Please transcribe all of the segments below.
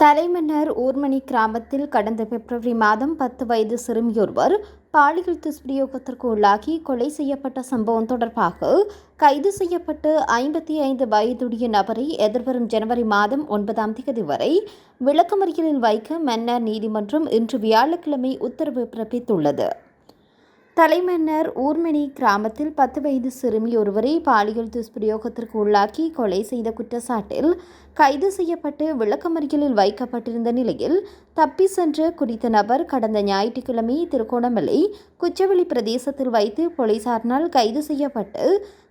தலைமன்னர் ஊர்மணி கிராமத்தில் கடந்த பிப்ரவரி மாதம் பத்து வயது சிறுமியொருவர் பாலியல் துஷ்பிரயோகத்திற்கு உள்ளாகி கொலை செய்யப்பட்ட சம்பவம் தொடர்பாக கைது செய்யப்பட்டு ஐம்பத்தி ஐந்து வயதுடைய நபரை எதிர்வரும் ஜனவரி மாதம் ஒன்பதாம் தேதி வரை விளக்கமறியலில் வைக்க மன்னார் நீதிமன்றம் இன்று வியாழக்கிழமை உத்தரவு பிறப்பித்துள்ளது. தலைமன்னர் ஊர்மணி கிராமத்தில் பத்து வயது சிறுமி ஒருவரை பாலியல் துஷ்பிரயோகத்திற்கு உள்ளாக்கி கொலை செய்த குற்றச்சாட்டில் கைது செய்யப்பட்டு விளக்கமறியலில் வைக்கப்பட்டிருந்த நிலையில் தப்பி சென்ற குறித்த நபர் கடந்த ஞாயிற்றுக்கிழமை திருகோணமலை குச்சவெளி பிரதேசத்தில் வைத்து போலீசாரினால் கைது செய்யப்பட்டு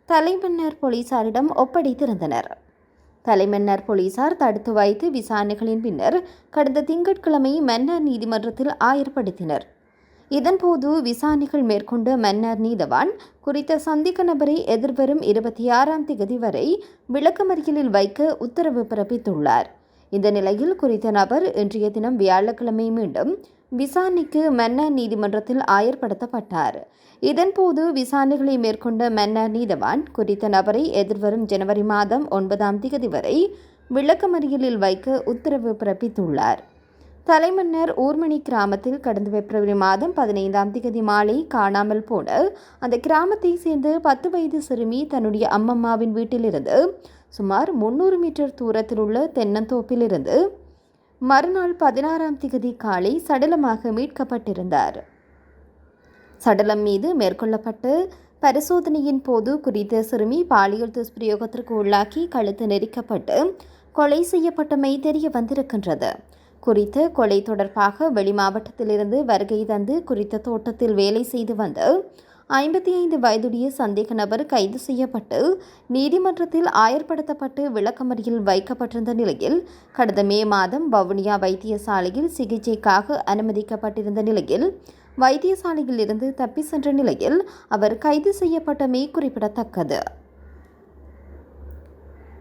தலைமன்னர் போலீசாரிடம் ஒப்படைத்திருந்தனர். தலைமன்னர் போலீசார் தடுத்து வைத்து விசாரணைகளின் பின்னர் கடந்த திங்கட்கிழமை மன்னர் நீதிமன்றத்தில் ஆயர்படுத்தினர். இதன்போது விசாரணைகள் மேற்கொண்ட மன்னர் நீதவான் குறித்த சந்திக்க நபரை எதிர்வரும் இருபத்தி ஆறாம் தேதி வரை விளக்கமறியலில் வைக்க உத்தரவு பிறப்பித்துள்ளார். இந்த நிலையில் குறித்த நபர் இன்றைய தினம் வியாழக்கிழமை மீண்டும் விசாரணைக்கு மன்னர் நீதிமன்றத்தில் ஆயர்படுத்தப்பட்டார். இதன்போது விசாரணைகளை மேற்கொண்ட மன்னர் நீதவான் குறித்த நபரை எதிர்வரும் ஜனவரி மாதம் ஒன்பதாம் தேதி வரை விளக்கமறியலில் வைக்க உத்தரவு பிறப்பித்துள்ளார். தலைமன்னர் ஊர்மணி கிராமத்தில் கடந்த பிப்ரவரி மாதம் பதினைந்தாம் தேதி மாலை காணாமல் போன அந்த கிராமத்தை சேர்ந்த பத்து வயது சிறுமி தன்னுடைய அம்மம்மாவின் வீட்டிலிருந்து சுமார் முன்னூறு மீட்டர் தூரத்தில் உள்ள தென்னந்தோப்பிலிருந்து மறுநாள் பதினாறாம் திகதி காலை சடலமாக மீட்கப்பட்டிருந்தார். சடலம் மீது மேற்கொள்ளப்பட்டு பரிசோதனையின் போது குறித்த சிறுமி பாலியல் துஷ்பிரயோகத்திற்கு உள்ளாக்கி கழுத்து நெரிக்கப்பட்டு கொலை செய்யப்பட்டமை தெரிய வந்திருக்கின்றது. குறித்த கொலை தொடர்பாக வெளி மாவட்டத்திலிருந்து வருகை தந்து குறித்த தோட்டத்தில் வேலை செய்து வந்த ஐம்பத்தி ஐந்து வயதுடைய சந்தேக நபர் கைது செய்யப்பட்டு நீதிமன்றத்தில் ஆயர்படுத்தப்பட்டு விளக்கமறியில் வைக்கப்பட்டிருந்த நிலையில் கடந்த மே மாதம் வவுனியா வைத்தியசாலையில் சிகிச்சைக்காக அனுமதிக்கப்பட்டிருந்த நிலையில் வைத்தியசாலையில் இருந்து தப்பி சென்ற நிலையில் அவர் கைது செய்யப்பட்டமை குறிப்பிடத்தக்கது.